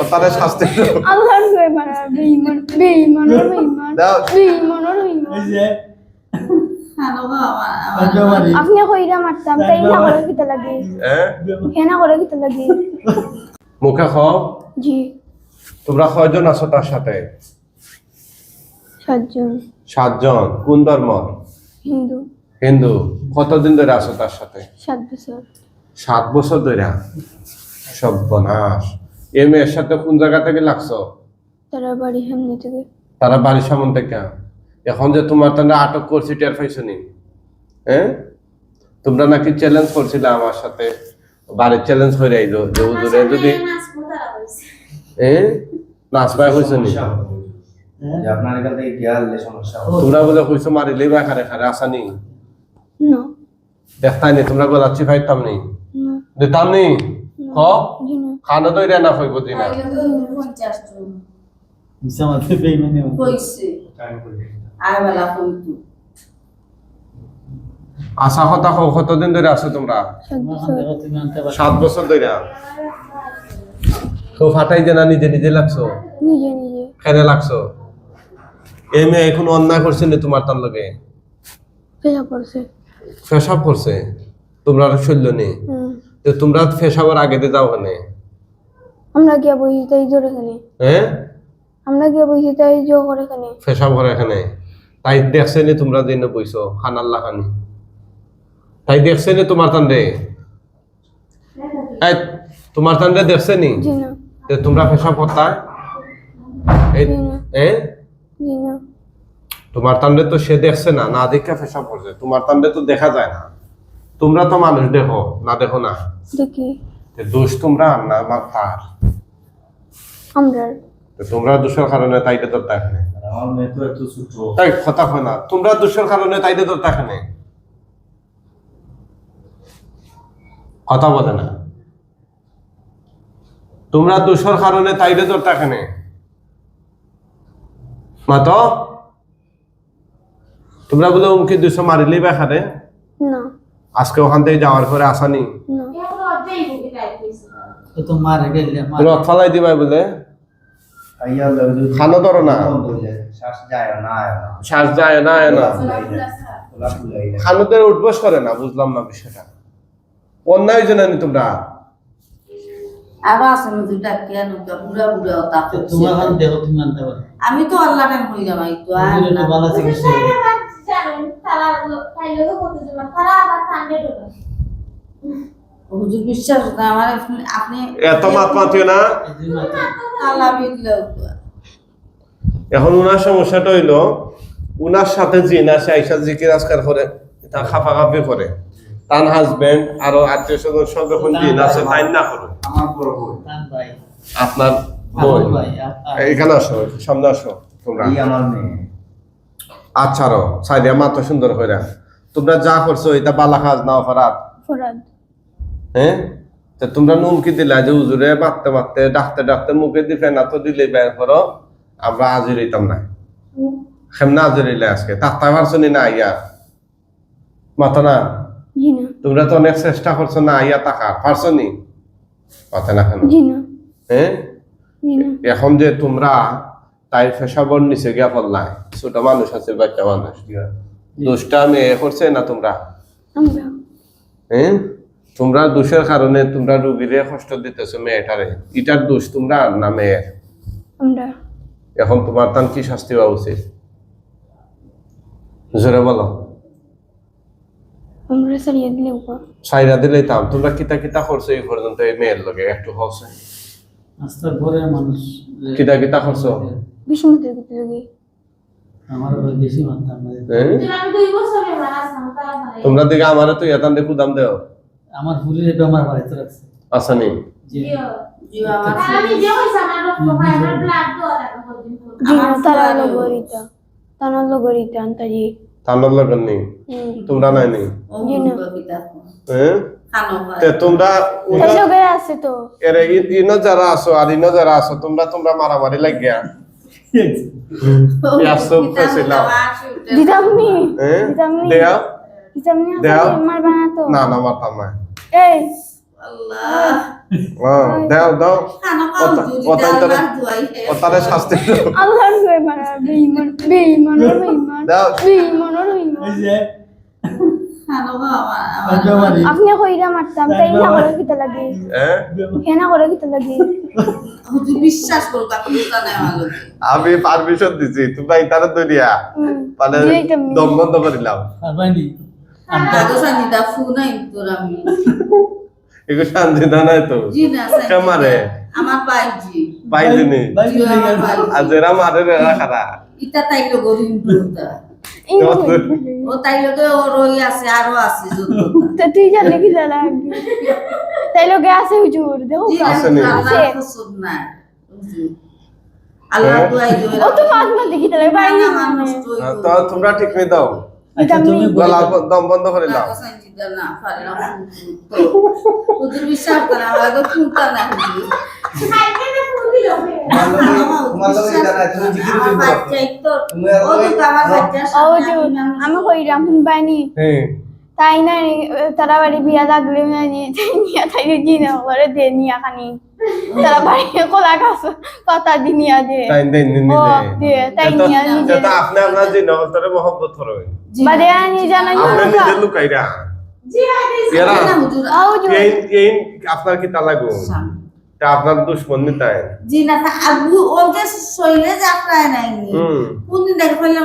ও তারে শাস্তি বেঈমান বেঈমান বেঈমান। একবারই আপনি কইরা মারতাম তাই না করে কিতা লাগে। হ্যাঁ করে কিতা লাগে। মুখে খাও। জি। তোমরা কয়জন আছো তার সাথে? সাতজন। সাতজন। কোন ধর্ম? হিন্দু। হিন্দু। কতদিন ধরে আছো তার সাথে? সাত বছর। সাত বছর ধরে? সর্বনাশ। এ মেয়ের সাথে কোন জায়গা থেকে লাগছো? তারা বাড়ি সামনে থেকে। তারা বাড়ির সামন থেকে? এখন যে তোমার তারা আটক করছি টের পাইছো নি? হ্যাঁ? তোমরা নাকি চ্যালেঞ্জ করছিলে আমার সাথে বাড়ির চ্যালেঞ্জ করে আইলো যে হুজুরে যদি হ্যাঁ নাচবাই হয়েছে নি? যে আপনার এখান থেকে গেলে সমস্যা তোমরা বলে কইছো মারিলেই বা খারে খারে আসানি না। দেখতাই নি তোমরা গলাচ্ছি ফাইতাম নি। না। দিতাম নি? না খানো দইরা না হইব দিনা। বেইমানি কইছে আর বেলা কইতু আশা কথা কও কতদিন ধরে আছো তোমরা? সাত বছর। ধরে তো ফাটাই যে না নিজে নিজে লাগছো? নিজে নিজে। খেলে লাগছো? এই মেয়ে এখন অন্যায় করছে নি তোমার তার লগে? পেশা পড়ছে ফেসাব করছে? তোমরা শৈল্য নেই। তো তোমরা আগে দিয়ে যাও কেন আমরা গিয়া বসি তাই জোর এখানে। হ্যাঁ? আমরা গিয়া বসি তাই জো করে এখানে। ফেসাব করে এখানে। তাই দেখছে নি তোমরা দিন বইছো খানাল্লা খানি তাই দেখছে নি তোমার তান্ডে? এই তোমার তান্ডে দেখছে নি? জি না। যে তোমরা ফেসাব করতা এই এ? জি না। তোমার তান্ডে তো সে দেখছে না না দেখে ফেসাব করছে। তোমার তান্ডে তো দেখা যায় না। তোমরা তো মানুষ দেখো না দেখো না? দেখি। দোষ তোমরা আর না আমার তার আমরা। তোমরা দোষের কারণে তাইতে তোর তো একটু তাই কথা হয় না তোমরা দোষের কারণে তাইতে তোর এখানে কথা বলে না। তোমরা দোষের কারণে তাইতে তোর এখানে মাত তোমরা বলে উমকি দুশো মারিলেই বা খারে না। আজকে ওখান থেকে যাওয়ার পরে আসানি তো তো। রথ ফালাই দিবাই বলে। আইয়া খানো ধরো না। শ্বাস যায় না আয় না। শ্বাস যায় না এ না। খোলা খুলে যায় খানোদের উঠবস করে না বুঝলাম না বিষয়টা। অন্যায় জানানি তোমরা। তা তো আমি তো আল্লাহ টাইম হয়ে যাব এই হুজুর বিশ্বাস না আমার আপনি- এত না। এখন উনার সমস্যাটা হইল উনার সাথে জিন আছে আইসা জিকির আজকার করে তার হাজবেন্ড আরও আত্মীয় স্বজন সব যখন জিন আছে তাই না করো আমার বই। আপনার এখানে আসো সামনে আসো তোমরা। আমার মেয়ে। আচ্ছা রো সাইডিয়া মাত্র সুন্দর করে তোমরা যা করছ এটা বালা কাজ না অপরাধ? ফরাদ হ্যাঁ তা তোমরা নুমকি দিলা যে উজুরে মারতে মারতে ডাকতে ডাকতে মুখে দি ফেনা তো দিলে বের করো আমরা আজই রইতাম না। খেমনা আজই রইলে আজকে। তাত্তা পারছ না ইয়া মাথা না? তোমরা তো অনেক চেষ্টা করছ না ইয়া টাকা পারছ নি? কথা না কেন? হ্যাঁ এখন যে তোমরা তাই ফেসাবর নিচে গিয়া পড়লাই ছোট মানুষ আছে বাচ্চা মানুষ। দোষটা মেয়ে করছে না তোমরা? হ্যাঁ তোমরা দোষের কারণে তোমরা রুগীরে কষ্ট দিতেছো মেয়েটারে। এটার দোষ তোমরা আর না মেয়ের? এখন তোমার তান কি শাস্তি হওয়া উচিত? জোরে বলো। আমরা দিলে দিলেই তাম তোমরা কিতা কিতা করছ এই পর্যন্ত এই মেয়ের লগে? একটু হচ্ছে আস্তার পরে মানুষ যে- কিতা কিতা করছ? বিষ্ণুদের করতে লাগি আমার ওই বেশি মানতাম না। হ্যাঁ? তোমরা দিকে আমারে তো এতান দেখু দাম দেও। আমার ফুলের বাড়িতে রাখছে। জি। আমার আন্তাজি। তানোর লগন নেই তোমরা নাই নি? জি না। হ্যাঁ? তোমরা যারা আছো আর ইনো যারা আছো তোমরা তোমরা মারামারি লাগিয়া। ইয়াসুব ফেসিলাম। দিতাম নি হ্যাঁ দিতাম নি দেয়া আমার বানাতো না না মারতাম এই দাও দাও শাস্তি আল্লাহর দাও এই যে খানো বাবা তাকে মারি আপনি কইরা মারতাম তাই না করে কিতা লাগে? হ্যাঁ? হেনা করে কিতা লাগে? বিশ্বাস করো নাই আমি পারমিশন দিছি তোমরা ইতারে দরিয়া হুম। মানে দম বন্ধ আর বাইনি কাগজ আনি দা তোর আমি। এগো শান্তি না তো। জি না স্যার কামারে আমার বাইজি পাইলিনি জি আমার আজ এরা মারে রে খারা ইটা তাই তো-। ও তাই লোকে আছে আরও আছে তো তুই জানলে কিতা লাগে তাই লোকে আছে হুজুর দেখো। না। আল্লাহ দুয়াই ও তো মাছ তো হ্যাঁ, তোমরা ঠিক নেই দাও। আচ্ছা তুমি দম বন্ধ করে দাও। না পারলাম হুজুর বিশ্বাস করে আমার তো না হুজুর। তো তো আমি কইরাম হ্যাঁ তাই না তারা বাড়ি বিয়া লাগলে মানে নিয়া তাই জি না করে দে নিয়া খানি তারা বাড়ি কলা গাছ পাতা দি নিয়া দে তাই দেন নি ও দে দে তাই নিয়া নিজে যেটা আপনি আপনার যে নগতরে মহব্বত করবে বাদে আনি জানা আপনি নিজে লুকাইরা এরা না আপনার কি তা লাগো তা আপনার দুশ্মন তাই জি না তা আবু ও যে শৈলে যাত্রায় নাই কোনদিন দেখ মানে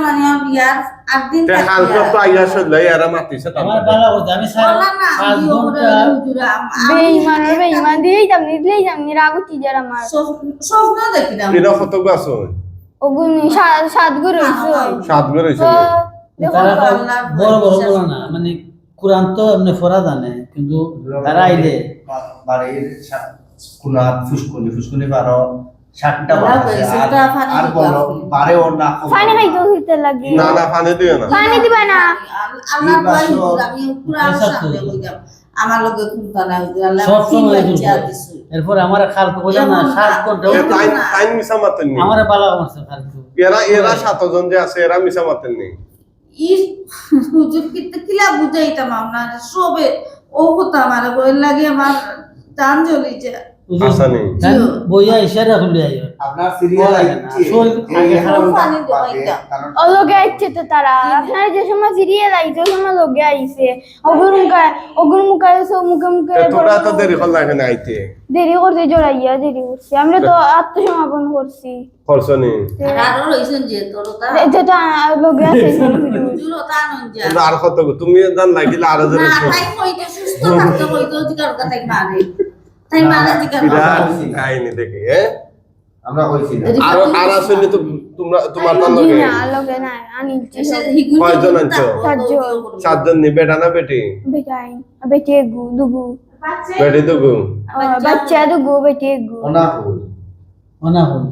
বিয়ার আট দিন তে হাল তো আইয়া সইলে এরা মাতিছে আমার বালা করতে আমি সারা পাঁচ ঘণ্টা। হুজুর আম- আমি বেইমান বেইমান দিলেই যামনি দিলেই যামনি রাগুতি আমার। স্বপ্ন স্বপ্ন দেখি না এরা কত গাছ ওগুন সাত গুরু হইছে। সাত বের হইছে ও নি? দেখো তারা বড় বড় বিশ্বাস না মানে কোরআন তো এমনি ফরা জানে কিন্তু তারা আইলে বাড়ির কুনা ফুসকুনি ফুসকুনি বারো ষাটটা ওরা বাড়ি আছে। কইছে, আর- ওটা ফানি আর দিতে বলো আসবে। না পানি খাইতে হইতে লাগে। না না পানি দিও না। পানি দিবা না। আল্লাহ এই আমি পুরা সামনে কইতাম আমার লগে খুনতা না হুজুর আল্লাহ সব সময় বাচ্চা এরপর আমার খাল তো বোঝা না। সাত মাতেন নি। আমার বালা খাল এরা এরা সাতজন যে আছে এরা মিশা মাতেন নি। ই হুজুর কিতে কিলা বুঝাইতাম আপনার সবে ও কথা আমার বই লাগে আমার। টান জ্বলি যায় হাসানি জিও। বইয়া ইশারা খুলে আইও আপনার সিরিয়াল বলা যায় না। শরীর আগে খারাপ পানি দেওয়া হইতাম। ও লোকে আইছে তো তারা। আপনারা যে সময় সিরিয়াল আইছে ওই সময় লোকে আইছে। ওগুর মুখে ওগুর মুখে সব মুখে মুখে তে তো দেরি করলা এখানে আইতে। দেরি করতে জড়াইয়া দেরি করছি। আমরা তো আত্মসমাপন করছি। করছনি আর আরও রইছেন যে যেটা লোকে আছে কত তুমি জান লাগিলে আরও জন না তাই কইতে সুস্থ থাকতে কইতে অধিকার কথা মারে তাই মারে অধিকার বিরাট কাহিনী দেখি হ্যাঁ আমরা কইছি আর আর আসলে তো তোমরা তোমার তার লগে না লোকে না আনিছি কয়জন আনছো? সাতজন। নি বেটা না বেটি? বেটাই বেটে গু দুগু। বেটি দুগু। বাচ্চা? দুগু বেটে গু ওনা হল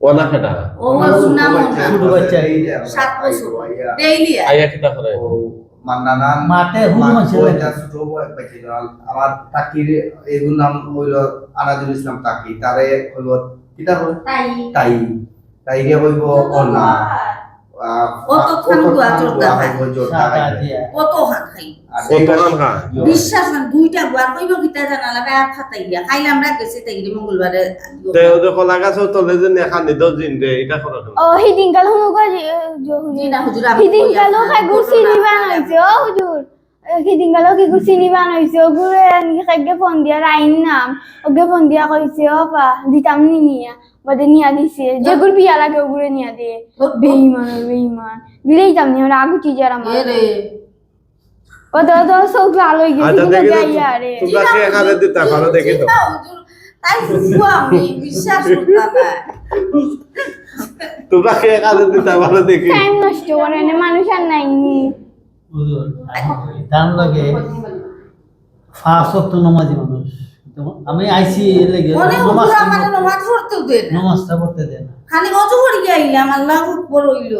ও না কেটা ও সুনা মনা ছোট বাচ্চা। সাত বছর। ডেইলি আইয়া কিটা করে। মান্নানান মাঠে মানুষের ওই ছোট বয় পাইছে আমার তাকির এগুলো নাম হইল আনাজুল ইসলাম তাকি। তারে হইব কিটা হইল তাই তাই তাইরে হইব অনা বিশ্বাস না দুইটা গুয়া কইব কিতা লাগে? বেয়া খাতাই গিয়া খাইলে আমরা গেছি তাই মঙ্গলবারে তে ও যে কলা গাছ তলে যে নেখা নিদ জিন দে এটা করো ও হিদিন কাল হুনু জি হুজুর হিদিন কাল খাই গুছি ঘটনা নিবান ও হুজুর। হিদিন কাল কি গুছি নিবান হইছে ও গুরে নি খাইগে ফোন দিয়া রাইন নাম ওগে ফোন দিয়া কইছে ও পা দিতাম নি নিয়া বাদে নিয়া দিছে। যে গুর বিয়া লাগে ও গুরে নিয়া দে বেঈমান ও বেঈমান দিলেই তাম নি আমরা আগু টিজার আমার এরে ও তো তো সব লাল হই গেছে আচ্ছা কিন্তু দেখি তো, গাইয়া রে তোমরা কে এখানে দিতে ভালো দেখি তো তাই বুঝব আমি বিশ্বাস করতাম না তোমরা কে এখানে দিতে ভালো দেখি। টাইম নষ্ট করে না মানুষ আর নাই নি? হুজুর তার লগে নমাজি মানুষ। আমি আইছি লেগে নমাজ দেন। পড়তে দেয় খালি অজু করি আইলাম আল্লাহ উপর হইল।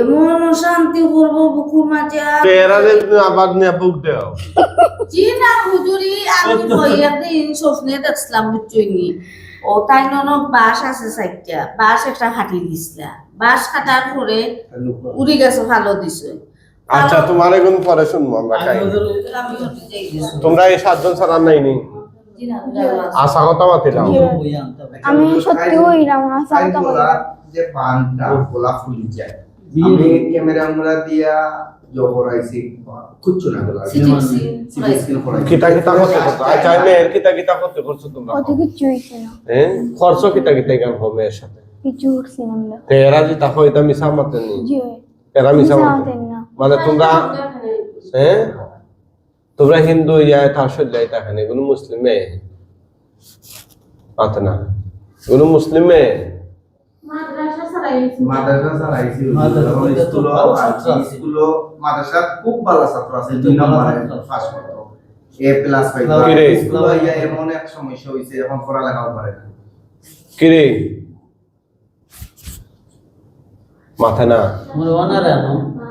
এমন শান্তি করব বুকু মাঝে তে আবার নিয়ে বুক দেও। জি না হুজুরি আমি কই একদিন স্বপ্নে দেখছিলাম বুঝছইনি। ও তাই ননক বাস আছে বাস একটা হাঁটি দিছিলা। বাস কাটার পরে উড়ি গেছে ভালো দিছে। আচ্ছা তোমার এখন পরে শুনব আমরা খাই আমি তোমরা এই সাতজন ছাড়া নাই নি? আশা কথা মাতিলাম আমি সত্যি হইলাম তাই কথা বলা যে পানটা গোলা ফুলি যায়। আমি ক্যামেরা আমরা দিয়া জহর আইছি কুচ্ছু না গোলা? কিতা কিতা করতে করছ আচ্ছা মেয়ের কিতা কিতা করতে করছ তোমরা? কত কিছু হয়েছে না। হ্যাঁ খরচ কিতা কিতা গান হবে মেয়ের সাথে? কিছু উঠছি না। তে এরা এটা মিশা মাতে নি জি এরা না মানে তোমরা হ্যাঁ তোমরা হিন্দু ইয়া থাসল যাই তাখানে এগুলো মুসলিম? মেয়ে পাতে না। এগুলো মুসলিম? মেয়ে মাদ্রাসা খুব ভালো ছাত্র আছে দুই নম্বরে করতো। এ প্লাস ইয়া এমন এক সমস্যা হইছে এখন পড়ালেখাও পারে না। কিরে মাথা না।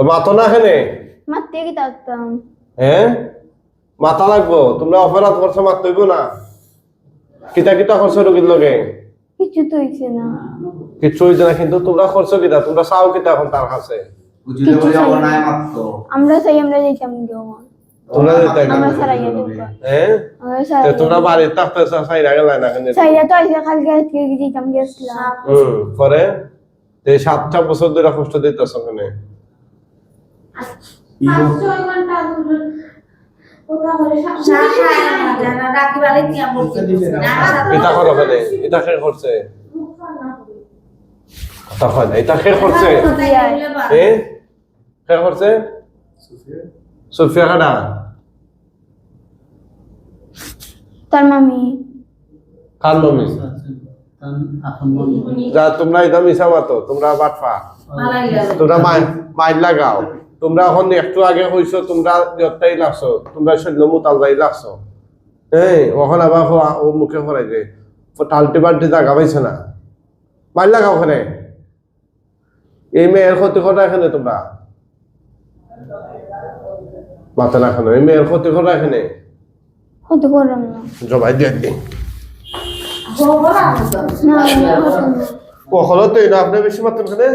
তো মাতো না খেনে মারতে কিতা করতাম হ্যাঁ মাথা লাগবো? তোমরা অপরাধ করছ মাত তৈব না। কিতা কিতা করছ রোগীর লগে? কিছু তো হয়েছে না। কিচ্ছু হইছে না কিন্তু তোমরা করছ কিতা? তোমরা চাও কিতা এখন তার কাছে? আমরা চাই আমরা যাইতাম গেও তোমরা যেতে আমরা সারাইয়া দেবো হ্যাঁ তো তোমরা বাড়ির থাকতে চাইরা গেলে না কিন্তু সাইয়া তো আইসা কালকে আজকে যেতাম গেছিলাম। হুম পরে? এই সাতটা বছর ধরে কষ্ট দিতেছ ওখানে রাখি বাড়ি দিয়া বলছি এটা করো ওখানে এটা কে করছে। তখন এটা কে করছে। এ কে করছে? সুফিয়া খাডা তার মামি। কার মমি? কারণ এখন মনে করি যা তোমরা এটা তোমরা বাটফা। মাইল লাগাও। তোমরা এখন একটু আগে হইছো তোমরা যতটাই লাগছো তোমরা শৈল মুতাল যাই লাগছো এই ওখানে আবার ও মুখে ফরাই যে টাল্টি বাল্টি জাগা পাইছে না? মাইল লাগাও ওখানে এই মেয়ের ক্ষতি করা এখানে তোমরা? মাথা না এখানে এই মেয়ের ক্ষতি করা এখানে? জবাই দিয়ে দিন। কখনো তো এটা আপনি বেশি মাত্র এখানে?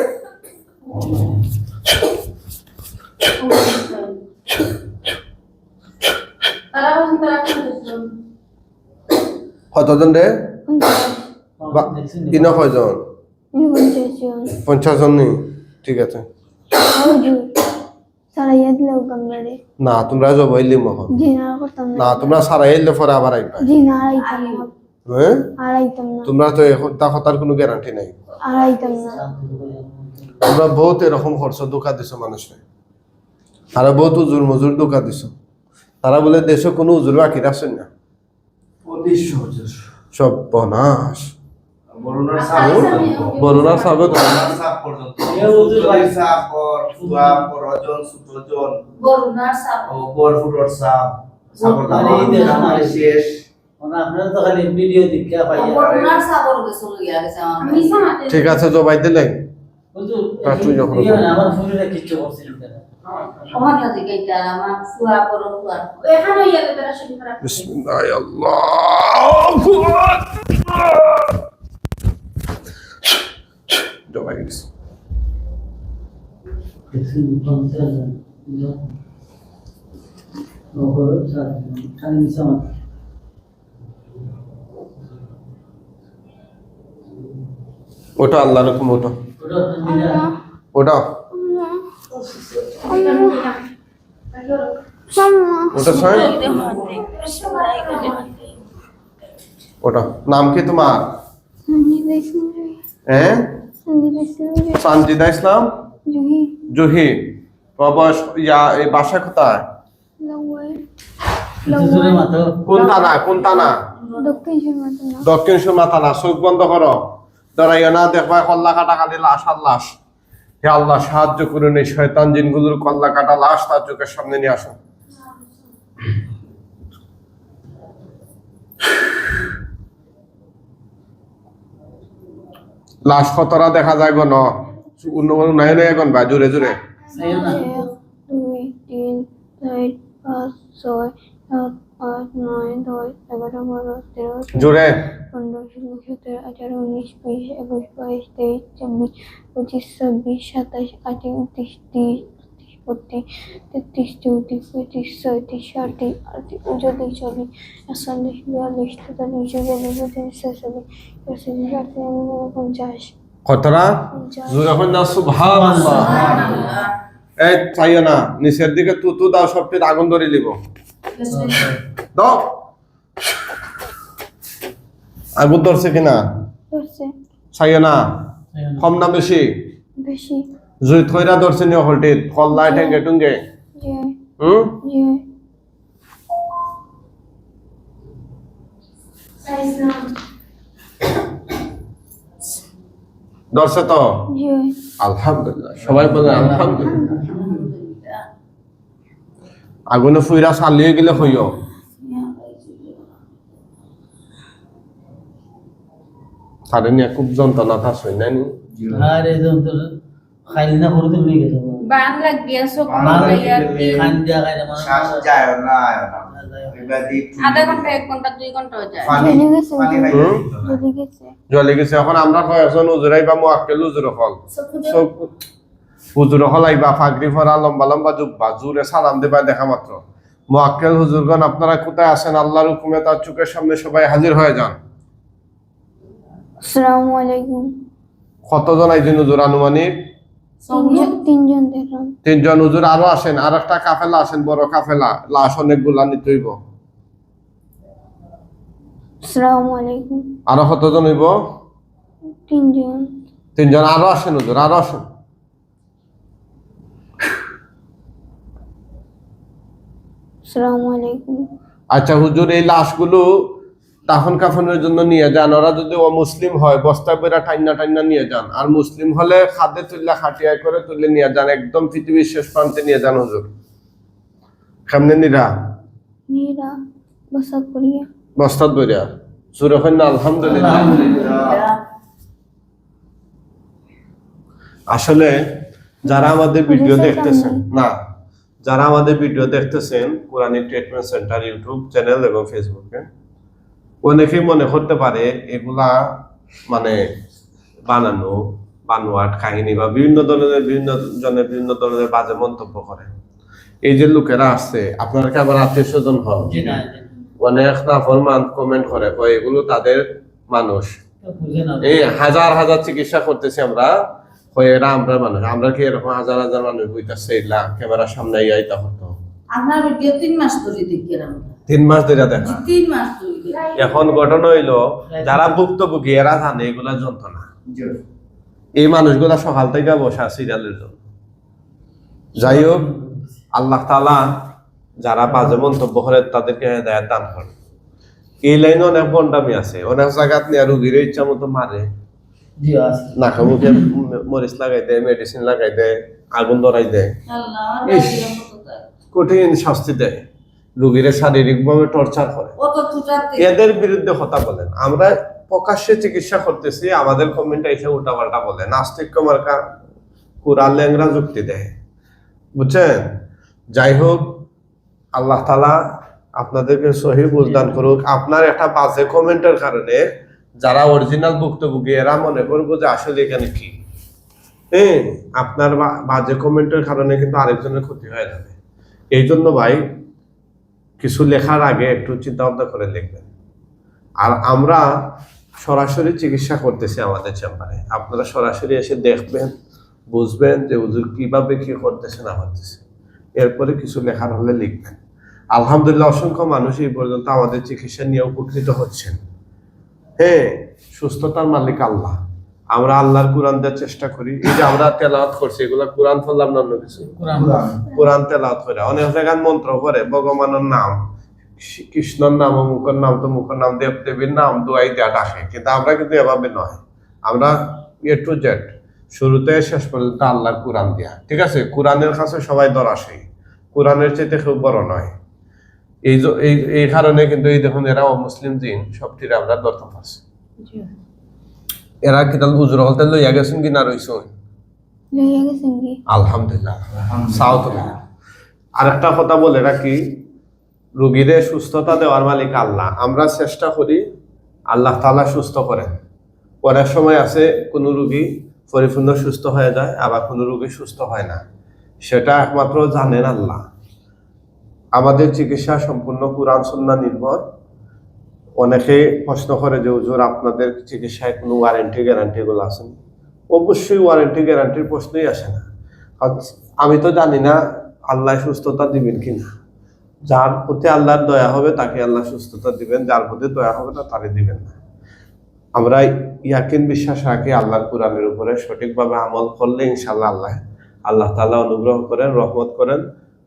কতজন রে ইনো কয়জন পঞ্চাশ জন নি? ঠিক আছে। না তোমরা জিনা না তোমরা সারা এলে পরে আবার আইবা। হ্যাঁ? তোমরা তো এখন তা কথার কোনো গ্যারান্টি নাই। তোমরা বহুত এরকম খরচ ধোকা দিছো মানুষে। আর বহুত উজুর মজুর ধোকা দিছো। তারা বলে দেশে কোনো উজুর বাকি রাখছেন না। সব বনাশ বরুণার। শেষ। ঠিক আছে জবাই দিলে হুজুর আর তুই যখন- ইয়ে না, আমার করছিল বিসমিল্লাহ আল্লাহু মাত্র ওটা আল্লাহর হুকুম ওটা। ওটা। ওটা সাম্মা ওটা নাম কি তোমার? সঞ্জিত ইসলাম হ্যাঁ সঞ্জিদা ইসলাম জুহি বয়স ইয়া এই বাসা কোথায়? কোন থানা কোন থানা? দক্ষিণ সুরমা থানা চোখ বন্ধ করো। ধরাইও না দেখবা কল্লা কাটা কাটি লাশ আর লাশ হে আল্লাহ সাহায্য করুন এই শয়তান জিনগুলোর কল্লা কাটা লাশ তার চোখের সামনে নিয়ে আসুন। লাশ কতরা দেখা যায় গণ নাই নাই এখন বা জোরে জোরে। দুই তিন চার পাঁচ ছয় সাত আট নয় দশ এগারো বারো তেরো জোরে। পনেরো ষোলো সতেরো আঠারো উনিশ বিশ একুশ বাইশ তেইশ চব্বিশ পঁচিশ ছাব্বিশ সাতাশ আঠাশ উনত্রিশ তিরিশ একত্রিশ বত্রিশ তেত্রিশ চৌত্রিশ পঁয়ত্রিশ ছয়ত্রিশ সাঁত্রিশ আটত্রিশ উনচল্লিশ চল্লিশ একচল্লিশ বিয়াল্লিশ তেতাল্লিশ চুয়াল্লিশ পঁয়তাল্লিশ ছেচল্লিশ পঁয়তাল্লিশ আটচল্লিশ পঞ্চাশ। কতরা পঞ্চাশ। এখন না সুবহানাল্লাহ। এই চাইও না নিচের দিকে তু তু দাও সবটি আগুন ধরে নিব দাও। আগুন ধরছে কিনা? ধরছে। না? কম না। বেশি? বেশি। জুই থইরা ধরছে নিও হলটিত কল্লাই ঠেঙ্গে টুঙ্গে। হুম? ধরছে তো? আলহামদুলিল্লাহ। সবাই বলে আলহামদুলিল্লাহ। আগুনে ফুইরা চালিয়ে গেলে হইও তারে নিয়ে খুব যন্ত্রণা থাস হই নাই নি? আর খাইলি না করে তুমি গেছো বান লাগিয়া চোখ বান লাগিয়া খান দিয়া খাইলে শ্বাস যায় না আধা ঘণ্টা এক ঘণ্টা দুই ঘণ্টা হয়ে যায়। পানি জেনে গেছে। পানি খাইতে হুম? দিত না। জ্বলে গেছে। জলে গেছে। এখন আমরা কয়েকজন উজুরাই বা মোয়াক্কেল উজুর হল হুজুর হলাইবা ফাগরি ফরা লম্বা লম্বা জুব্বা জুরে সালাম দেবা দেখা মাত্র। মোয়াক্কেল হুজুরগণ আপনারা কোথায় আছেন? আল্লাহর হুকুমে তার চোখের সামনে সবাই হাজির হয়ে যান। আসসালামু আলাইকুম। কতজন আইজন হুজুর আনুমানিক? তিনজন হুজুর আরও আসেন আর একটা কাফেলা আসেন বড় কাফেলা। লাশ অনেকগুলা নিতে হইব। আরও কতজন হইব? তিনজন। তিনজন আরও আসেন হুজুর আরও আসেন। আসসালামু আলাইকুম। আচ্ছা হুজুর এই লাশগুলো দাফন কাফনের জন্য নিয়ে যান। ওরা যদি অমুসলিম হয় বস্তা বেড়া টাইনা টাইনা নিয়ে যান। আর মুসলিম হলে খাদে তুললে খাটিয়া করে তুলে নিয়ে যান। একদম পৃথিবীর শেষ প্রান্তে নিয়ে যান হুজুর। কেমনে নিরা? বস্তাত বেরিয়া সুরে আলহামদুলিল্লাহ। আসলে যারা আমাদের ভিডিও দেখতেছেন না যারা আমাদের ভিডিও দেখতেছেন Quranic treatment centre YouTube channel এবং ফেসবুকে অনেকেই মনে করতে পারে এগুলা মানে বানানো বানোয়াট কাহিনী বা বিভিন্ন ধরনের বিভিন্ন জনের বিভিন্ন ধরনের বাজে মন্তব্য করে। এই যে লোকেরা আসছে আপনার কি আবার আত্মীয় স্বজন হন অনেক নাফরমান কমেন্ট করে এগুলো তাদের মানুষ। এই হাজার হাজার চিকিৎসা করতেছি আমরা হয়ে এরা আমরা মানুষ আমরা কি এরকম হাজার হাজার মানুষ বইতেছে ক্যামেরার সামনে আইতা হতো? আপনার ভিডিও তিন মাস ধরে দেখি তিন মাস ধরে দেখা? তিন মাস ধরে এখন ঘটনা হইল যারা ভুক্তভোগী এরা জানে এগুলা যন্ত্রণা। এই মানুষগুলা সকাল থেকে বসা সিরিয়ালের জন্য। যাই হোক আল্লাহ তালা যারা বাজে মন্তব্য করে তাদেরকে হেদায়ত দান করে এই লাইনে অনেক বন্ডামি আছে অনেক জায়গাত নিয়ে রুগীর ইচ্ছা মতো মারে। নাকে মরিচ লাগাই দেয় মেডিসিন লাগাই দেয় আগুন ধরাই দেয়। কঠিন শাস্তি দেয়। রুগীরে শারীরিকভাবে টর্চার করে। এদের বিরুদ্ধে কথা বলেন। আমরা প্রকাশ্যে চিকিৎসা করতেছি আমাদের কমেন্টে এসে উল্টাপাল্টা বলে। নাস্তিক মার্কা কুরাল ল্যাংরা যুক্তি দেয়। বুঝছেন? যাই হোক আল্লাহ তালা আপনাদেরকে সহি বুঝদান করুক। আপনার একটা বাজে কমেন্টের কারণে যারা অরিজিনাল ভুক্তভোগী, এরা মনে করব যে আসলে এখানে কি? হ্যাঁ আপনার বাজে কমেন্টের কারণে কিন্তু আরেকজনের ক্ষতি হয়ে যাবে। এই জন্য ভাই, কিছু লেখার আগে একটু চিন্তা ভাবনা করে লিখবেন। আর আমরা সরাসরি চিকিৎসা করতেছি আমাদের চেম্বারে। আপনারা সরাসরি এসে দেখবেন, বুঝবেন যে হুজুর কীভাবে কি করতেছে না করতেছে এরপরে কিছু লেখার হলে লিখবেন। আলহামদুলিল্লাহ, অসংখ্য মানুষ এই পর্যন্ত আমাদের চিকিৎসা নিয়ে উপকৃত হচ্ছেন। হ্যাঁ সুস্থতার মালিক আল্লাহ। আমরা আল্লাহর কোরআন দেওয়ার চেষ্টা করি। এই যে আমরা তেলাওয়াত করছি এগুলো কোরআন ফললাম না অন্য কিছু? কোরআন। কোরআন। তেলাওয়াত করে। অনেক জায়গায় মন্ত্র করে ভগবানের নাম। কৃষ্ণর নাম অমুকের নাম তমুকের নাম দেব দেবীর নাম দোয়াই দেয়া ডাকে। কিন্তু আমরা কিন্তু এভাবে নয়। আমরা এ টু জেড। শুরুতে শেষ পর্যন্ত আল্লাহর কোরআন দিয়া। ঠিক আছে? কোরআনের কাছে সবাই দরাসই কোরআনের চাইতে খুব বড় নয়। এই এই এই কারণে কিন্তু এই দেখুন এরা অমুসলিম দিন সবটির আমরা ধরতে পারছি এরা কিতাল উজুর হলতে লইয়া গেছেন কি না রইছেন? কি? আলহামদুলিল্লাহ। সাউথ আরেকটা কথা বলে রাখি রুগীদের সুস্থতা দেওয়ার মালিক আল্লাহ। আমরা চেষ্টা করি আল্লাহ তাআলা সুস্থ করেন। অনেক সময় আছে কোনো রুগী পরিপূর্ণ সুস্থ হয়ে যায় আবার কোনো রুগী সুস্থ হয় না। সেটা একমাত্র জানেন আল্লাহ। আমাদের চিকিৎসা সম্পূর্ণ কোরআন সুন্নাহ নির্ভর। অনেকে প্রশ্ন করে যে, হুজুর, আপনাদের চিকিৎসায় কোনো ওয়ারেন্টি গ্যারান্টি গুলো আছেন অবশ্যই ওয়ারেন্টি গ্যারান্টির প্রশ্নই আসে না। আমি তো জানি না আল্লাহ সুস্থতা দিবেন কিনা যার প্রতি আল্লাহর দয়া হবে, তাকে আল্লাহ সুস্থতা দিবেন। যার প্রতি দয়া হবে না, তারে দিবেন না। আমরা ইয়াকিন বিশ্বাস রাখি, আল্লাহর কোরআনের উপরে সঠিকভাবে আমল করলে ইনশাল্লাহ আল্লাহ আল্লাহ তাআলা অনুগ্রহ করেন, রহমত করেন।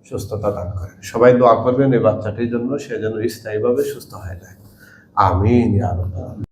সুস্থতা দান করেন সবাই দোয়া করবেন এই বাচ্চাটির জন্য, সে যেন স্থায়ীভাবে সুস্থ হয়ে যায় আমি আলামিন।